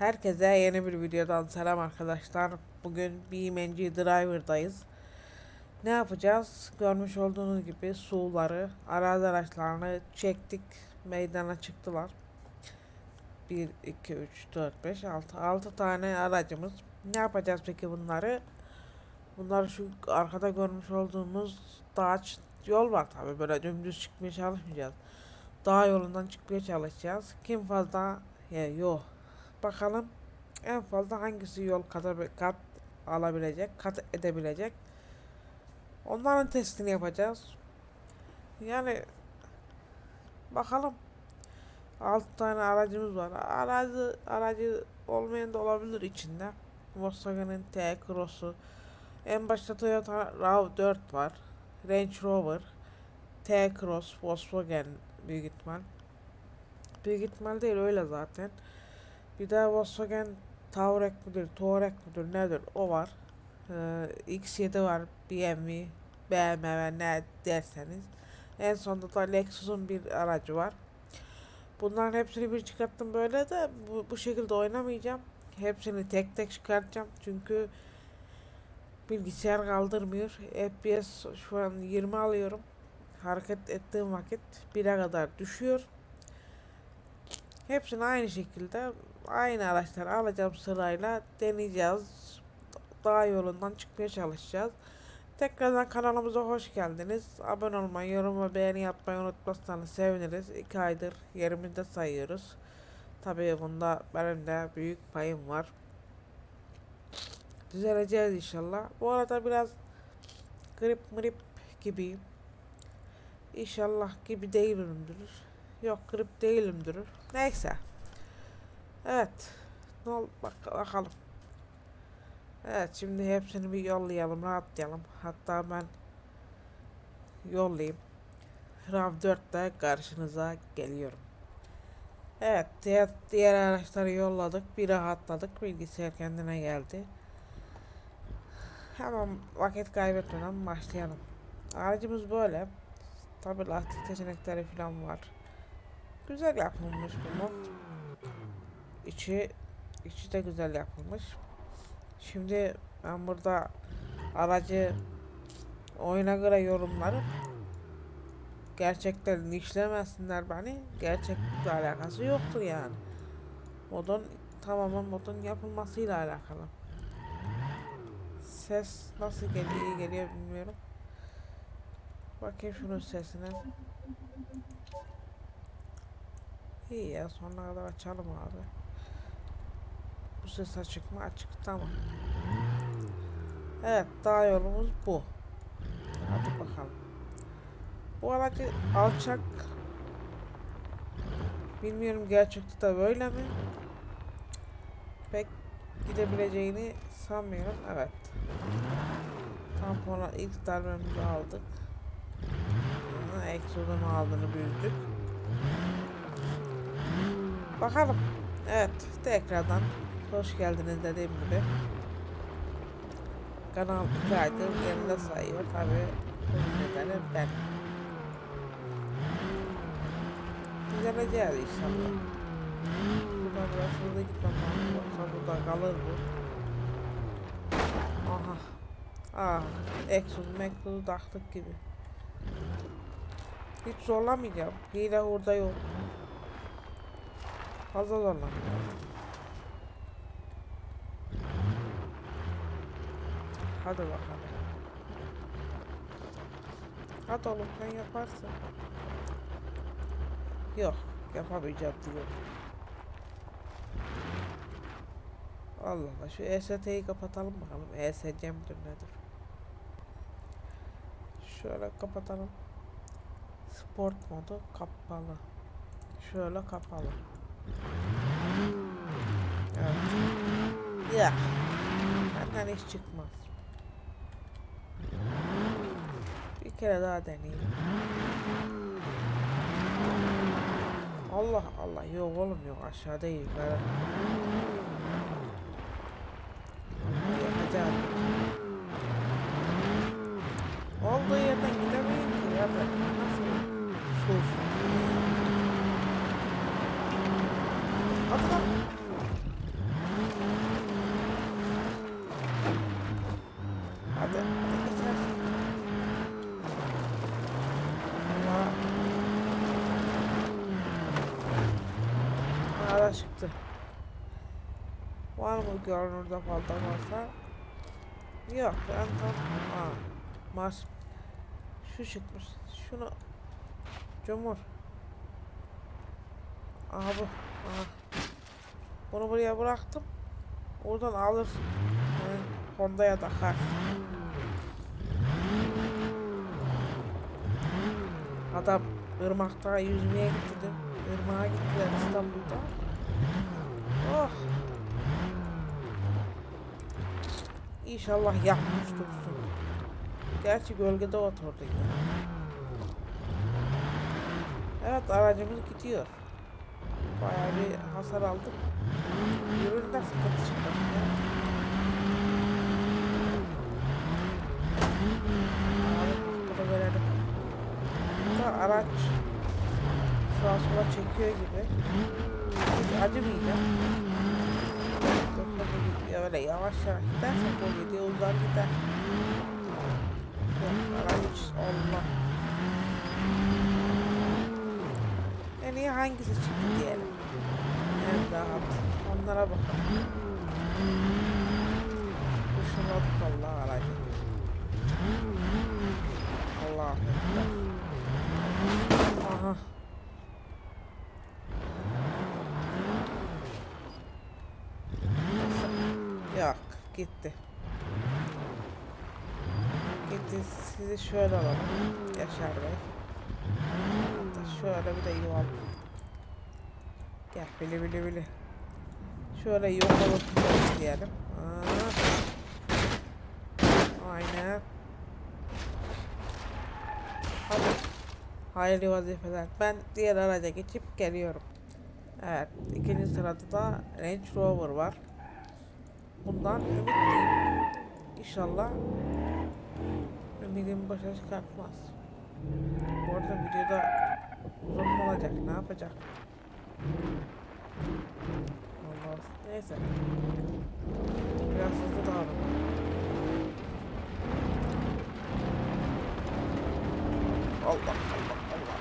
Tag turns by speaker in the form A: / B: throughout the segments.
A: Herkese yeni bir videodan selam arkadaşlar. Bugün BMNG Driver'dayız. Ne yapacağız? Görmüş olduğunuz gibi suları, arazi araçlarını çektik. Meydana çıktılar. 1, 2, 3, 4, 5, 6. 6 tane aracımız. Ne yapacağız peki bunları? Bunları şu arkada görmüş olduğunuz dağ yol var tabi böyle dümdüz çıkmaya çalışmayacağız. Dağ yolundan çıkmaya çalışacağız. Kim fazla ya yok. Bakalım en fazla hangisi yol kat, kat alabilecek, kat edebilecek. Onların testini yapacağız. Yani bakalım. 6 tane aracımız var. Aracı aracı olmayan da olabilir içinde. Volkswagen'in T-Cross'u. En başta Toyota RAV4 var. Range Rover. T-Cross, Volkswagen büyük ihtimal. Büyük ihtimal değil öyle zaten. Bir de Volkswagen Touareg müdür, Touareg müdür nedir o var. Ee, X7 var, BMW, BMW ne derseniz. En sonunda da Lexus'un bir aracı var. Bunların hepsini bir çıkarttım böyle de bu, bu şekilde oynamayacağım. Hepsini tek tek çıkartacağım çünkü bilgisayar kaldırmıyor. FPS şu an 20 alıyorum. Hareket ettiğim vakit 1'e kadar düşüyor. Hepsini aynı şekilde aynı araçları alacağım sırayla deneyeceğiz. Dağ yolundan çıkmaya çalışacağız. Tekrardan kanalımıza hoş geldiniz. Abone olmayı, yorum ve beğeni yapmayı unutmazsanız seviniriz. 2 aydır yerimizde sayıyoruz. Tabii bunda benim de büyük payım var. Düzeleceğiz inşallah. Bu arada biraz grip mrip gibiyim. İnşallah gibi değilimdir. Yok grip değilimdir. Neyse. Evet. Ne bak bakalım. Evet şimdi hepsini bir yollayalım, rahatlayalım. Hatta ben yollayayım. RAV4'te karşınıza geliyorum. Evet diğer, diğer araçları yolladık. Bir rahatladık. Bilgisayar kendine geldi. Hemen vakit kaybetmeden başlayalım. Aracımız böyle. Tabi lastik seçenekleri falan var. Güzel yapılmış bu mod. İçi, içi de güzel yapılmış. Şimdi ben burada aracı oyuna göre yorumlarım. Gerçekten işlemesinler beni. Gerçeklikle alakası yoktur yani. Modun tamamen modun yapılmasıyla alakalı. Ses nasıl geliyor, iyi geliyor bilmiyorum. Bakayım şunun sesine. İyi ya sonuna kadar açalım abi. Ses açık mı? Açık tamam. Evet dağ yolumuz bu. Hadi bakalım. Bu aracı alçak. Bilmiyorum gerçekte de böyle mi? Pek gidebileceğini sanmıyorum. Evet. Tampona ilk darbemizi aldık. Exod'un aldığını büyüdük. Bakalım. Evet. Tekrardan hoş geldiniz dediğim gibi. Kanal 2 aydır yerinde sayıyor. Tabi nedeni ben. Düzeleceğiz inşallah. Buradan biraz hızlı gitmem lazım. Yoksa burada kalır bu. Aha. Ah. Exod'u Mexod'u taktık gibi. Hiç zorlamayacağım. Hile orada yok. Fazla zorlamayacağım. Hadi bakalım. Hadi oğlum sen yaparsın. Yok yapamayacağım diyor. Allah Allah şu EST'yi kapatalım bakalım. ESC midir nedir? Şöyle kapatalım. Sport modu kapalı. Şöyle kapalı. Evet. Ya. Benden hiç çıkmaz. Bir kere daha deneyeyim. Allah Allah yok oğlum yok aşağıda yukarı. Yapacağım. Olduğu yerden gidemeyin ki ya da nasıl sus. 啊 Hadi lan. Ara çıktı. Var mı görünürde fazla varsa? Yok ben tam... Aa, mas. Şu çıkmış. Şunu... Cumhur. Aha bu. Aha. Bunu buraya bıraktım. Oradan alır. Yani Honda'ya takar. Adam ırmakta yüzmeye gitti. Irmağa gittiler İstanbul'da. Oh. İnşallah yapmış dursun. Gerçi gölgede oturdu yine. Evet aracımız gidiyor. Bayağı bir hasar aldık. Yürürler sıkıntı çıkar. hakkını verelim. Bu da araç sağa sola çekiyor gibi. Hiç acımayacak. Yoksa bu gidiyor öyle yavaş yavaş giderse bu gidiyor uzar gider. Yok araç Allah. İyi hangisi çıktı diyelim. En rahat. Onlara bakalım. Düşünüyorduk vallahi aracı. Allah Ekber. Aha. Yok gitti. Gitti sizi şöyle alalım. Yaşar Bey. Hatta şöyle bir de yuval. Gel bili bili bili. Şöyle yuvalı diyelim. Aa. Aynen. Hadi. Hayırlı vazifeler. Ben diğer araca geçip geliyorum. Evet. ikinci sırada da Range Rover var. Bundan ümitliyim. İnşallah ümidimi başa çıkartmaz. Bu arada videoda uzun mu olacak? Ne yapacak? Allah neyse. Biraz hızlı davranalım. Allah Allah Allah.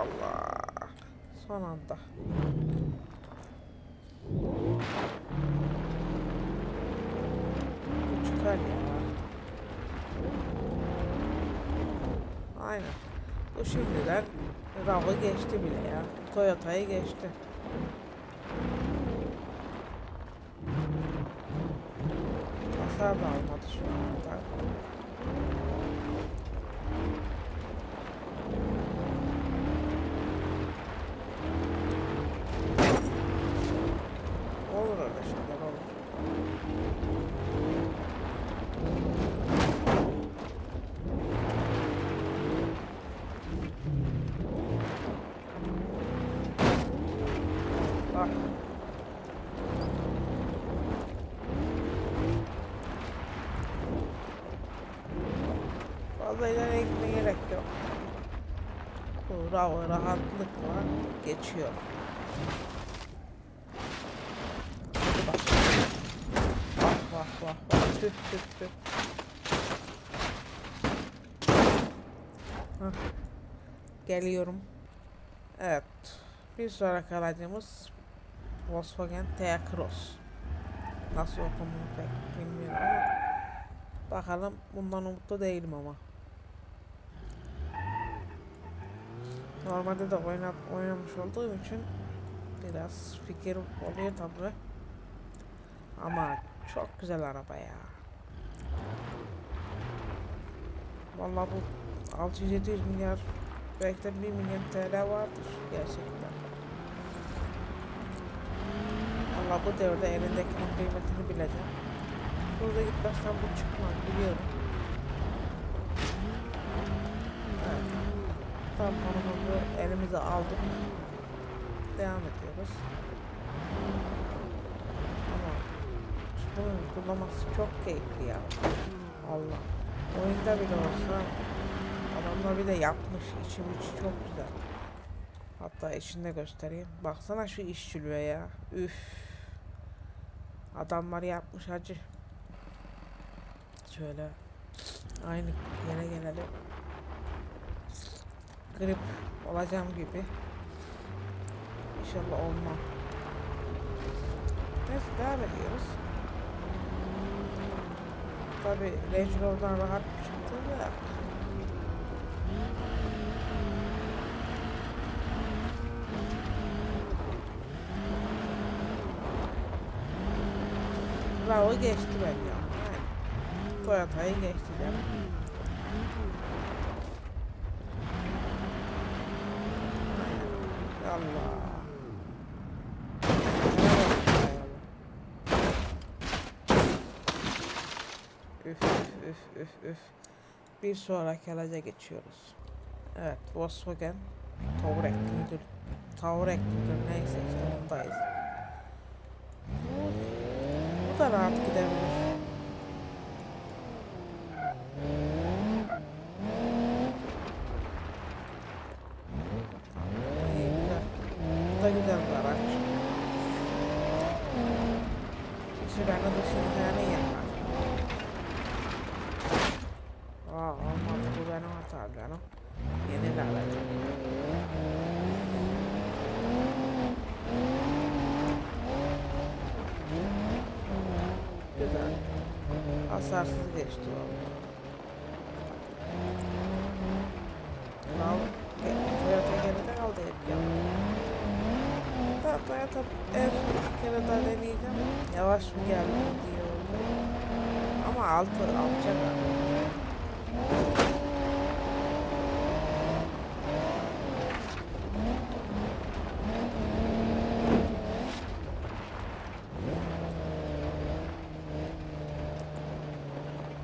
A: Allah. Son anda. Bu çıkar ya. Aynen. Bu şimdiden RAV'ı geçti bile ya. Toyota'yı geçti. İleri gitmeye gerek yok. Bravo, rahatlıkla geçiyor. Hadi bak. Vah vah vah vah. Tüh tüh tüh. Hah. Geliyorum. Evet. Bir sonraki aracımız Volkswagen T-Cross. Nasıl okunduğunu pek bilmiyorum ama bakalım bundan umutlu değilim ama. Normalde de oynat, oynamış olduğum için biraz fikir oluyor tabi. Ama çok güzel araba ya. Vallahi bu 600-700 milyar belki de 1 milyon TL vardır gerçekten. Valla bu devirde elindekinin kıymetini bileceğim. Burada gitmezsen bu çıkmaz biliyorum. Evet. Tamponumuzu elimize aldık. Devam ediyoruz. Ama bunun kullanması çok keyifli ya. Allah. Oyunda bile olsa adamlar bir de yapmış. İçim içi çok güzel. Hatta içinde göstereyim. Baksana şu işçiliğe ya. Üf. Adamlar yapmış hacı. Şöyle aynı yere gelelim. Grip olacağım gibi. İnşallah olmam. devam ediyoruz. Tabi Range Rover'dan rahat çıktı da. Bravo geçti bence. Yani Toyota'yı geçti değil mi? Aynen. Allah. Üf üf üf üf. Bir sonraki araca geçiyoruz. Evet Volkswagen Touareg müdür. Touareg müdür neyse işte ondayız. Bu da rahat gidebilir. İyi güzel. Bu da güzel bir araç. İşte ben de dışını yani yapmaz. Aa olmadı bu benim hatam canım. Yeni de alacağım. Güzel. Hasarsız geçti valla. Al, Toyota geride kaldı hep ya. Da Toyota eğer bir kere daha deneyeceğim. Yavaş mı geldi diye oldu. Ama altı alacak abi.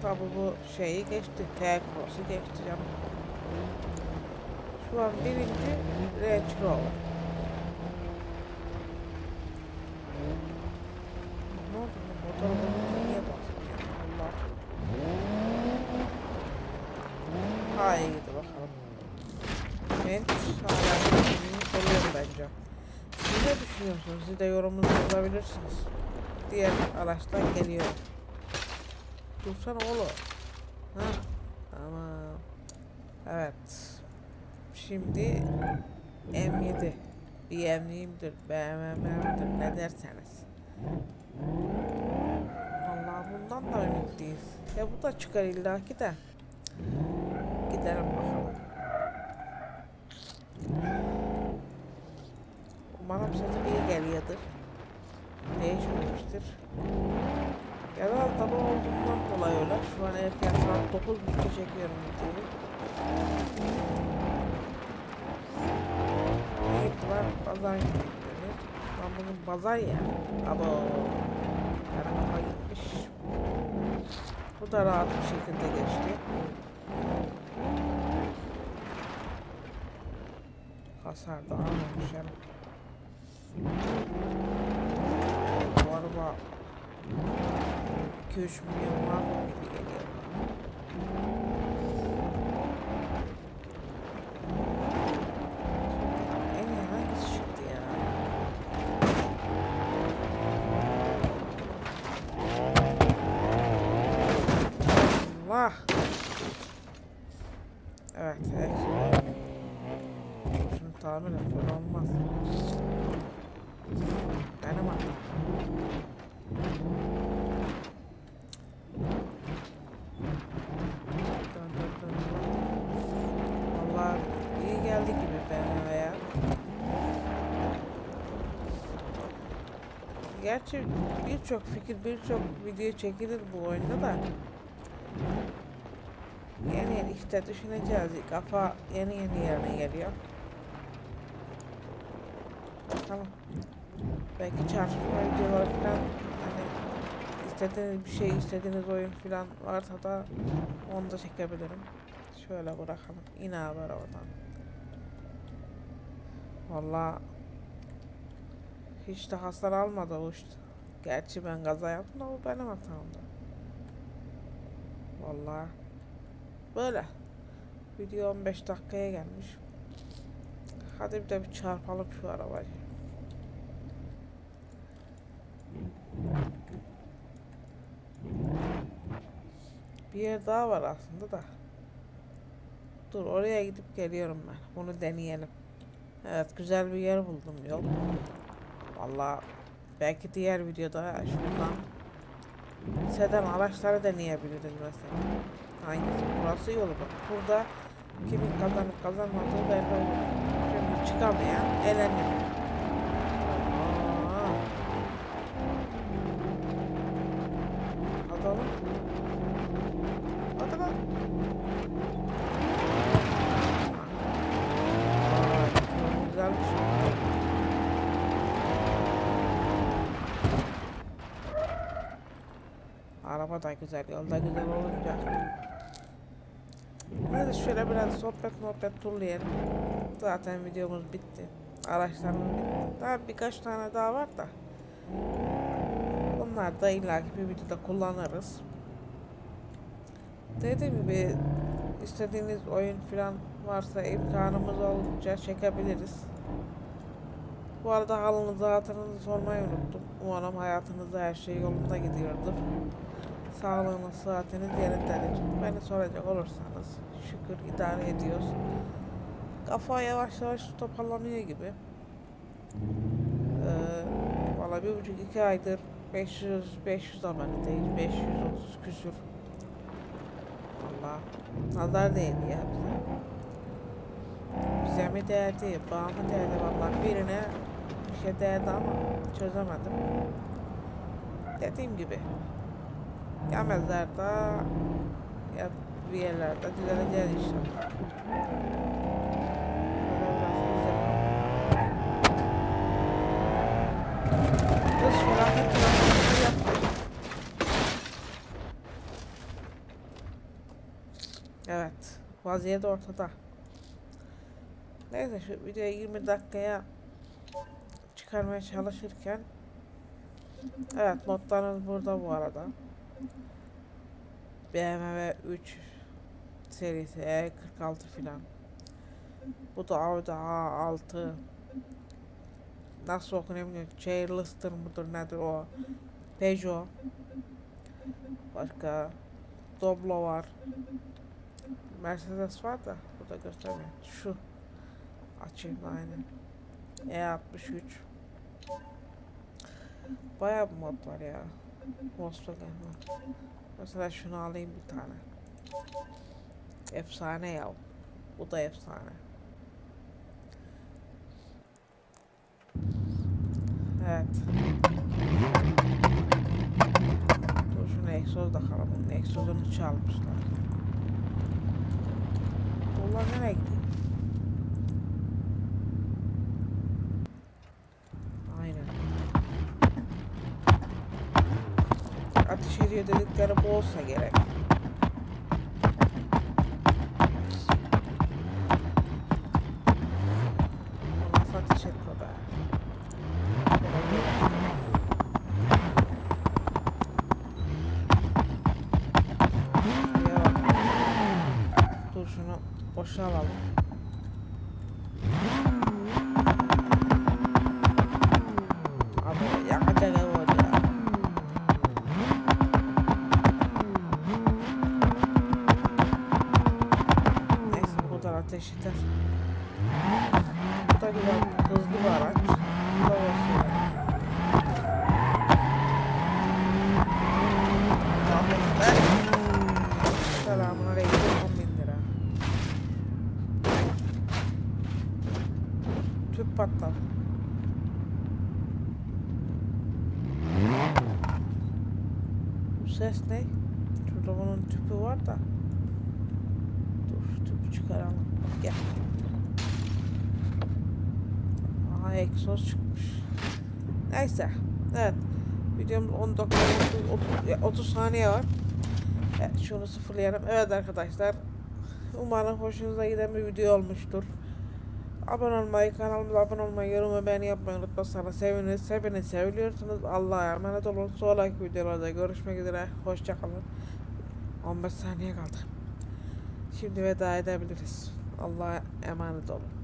A: Tabi bu şeyi geçti. T-Cross'u geçti canım. Şu an birinci Range Rover. Ne oldu bu motor bozuldu niye bastın ya Allah. Haydi bakalım. Ben hala birini soruyorum bence. Siz ne düşünüyorsunuz? Siz de yorumunuzu yazabilirsiniz. Diğer araçtan geliyor. Dursana oğlum. Ha. Tamam. Evet. Şimdi M7 BMW'imdir, BMW'mdir ne derseniz. Allah bundan da ümitliyiz. Ya bu da çıkar illaki de. Gidelim bakalım. Umarım sesi iyi geliyordur. Değişmemiştir. Ya da sabah olduğundan dolayı öyle. Şu an erken saat 9.30'da çekiyorum videoyu. Var pazar gidiyoruz. Lan bugün pazar ya. Abo. Araba gitmiş. Bu da rahat bir şekilde geçti. Hasar da almamış yani. Bu araba 2-3 milyon var mı gibi geliyor. En iyi hangisi çıktı ya? Allah! Evet, evet. Şunu tamir et, böyle olmaz. Benim hatam. Dön, dön, dön, dön. Vallahi iyi geldi gibi BMW ya. Gerçi birçok fikir, birçok video çekilir bu oyunda da. Yeni işte düşüneceğiz. Kafa yeni yeni yerine geliyor. Bakalım. Belki çarpışma videoları falan hani istediğiniz bir şey, istediğiniz oyun falan varsa da onu da çekebilirim. Şöyle bırakalım. Yine haber oradan. Valla hiç de hasar almadı o işte. Gerçi ben gaza yaptım da bu benim hatamdı. Valla böyle. Video 15 dakikaya gelmiş. Hadi bir de bir çarpalım şu arabayı. Bir yer daha var aslında da. Dur oraya gidip geliyorum ben. Bunu deneyelim. Evet güzel bir yer buldum yol. Vallahi Belki diğer videoda şuradan sedan araçları deneyebiliriz mesela. Hangisi? Burası yolu bak. Burada kimin kazanıp kazanmadığı belli olur. Şimdi çıkamayan eleniyor. Aa. Hadi oğlum. Hadi lan. Aa, çok güzelmiş. Araba da güzel, yol da güzel olunca. Hadi şöyle biraz sohbet muhabbet turlayalım. Zaten videomuz bitti. Araçlarımız bitti. Daha birkaç tane daha var da. Onlar da illaki bir videoda kullanırız. Dediğim gibi istediğiniz oyun falan varsa imkanımız oldukça çekebiliriz. Bu arada halınızı hatırınızı sormayı unuttum. Umarım hayatınızda her şey yolunda gidiyordur. Sağlığınız, sıhhatiniz yerindedir. Beni soracak olursanız şükür idare ediyoruz. Kafa yavaş yavaş toparlanıyor gibi. Ee, Valla bir buçuk iki aydır 500 500 abone değil 530 küsür. Valla nazar değdi ya bize. Bize mi değdi, bana mı değdi valla birine bir şey değdi ama çözemedim. Dediğim gibi Yemezler da ya bir yerlerde düzeleceğiz inşallah. Evet. Vaziyet ortada. Neyse şu videoyu 20 dakikaya çıkarmaya çalışırken Evet modlarımız burada bu arada. BMW 3 serisi E46 filan. Bu da Audi A6. Nasıl okunuyor bilmiyorum. Charleston mudur nedir o? Peugeot. Başka Doblo var. Mercedes var da burada göstermiyor. Şu. Açayım aynen. E63. Bayağı bir mod var ya. Var. Mesela şunu alayım bir tane. Efsane ya. Bu da efsane. Evet. Dur şunu egzoz takalım. Bunun egzozunu çalmışlar. Bunlar nereye gidiyor? Aynen. Ediyor dedikleri bu olsa gerek. Bunun tüpü var da. Dur tüpü çıkaralım. Gel. Aha egzoz çıkmış. Neyse. Evet. Videomuz 10 dakika 30, 30 saniye var. Evet, şunu sıfırlayalım. Evet arkadaşlar. Umarım hoşunuza giden bir video olmuştur. Abone olmayı, kanalımıza abone olmayı, yorum ve beğeni yapmayı unutmazsanız seviniriz. Hepiniz seviliyorsunuz. Allah'a emanet olun. Sonraki videolarda görüşmek üzere. Hoşçakalın. 15 saniye kaldı. Şimdi veda edebiliriz. Allah'a emanet olun.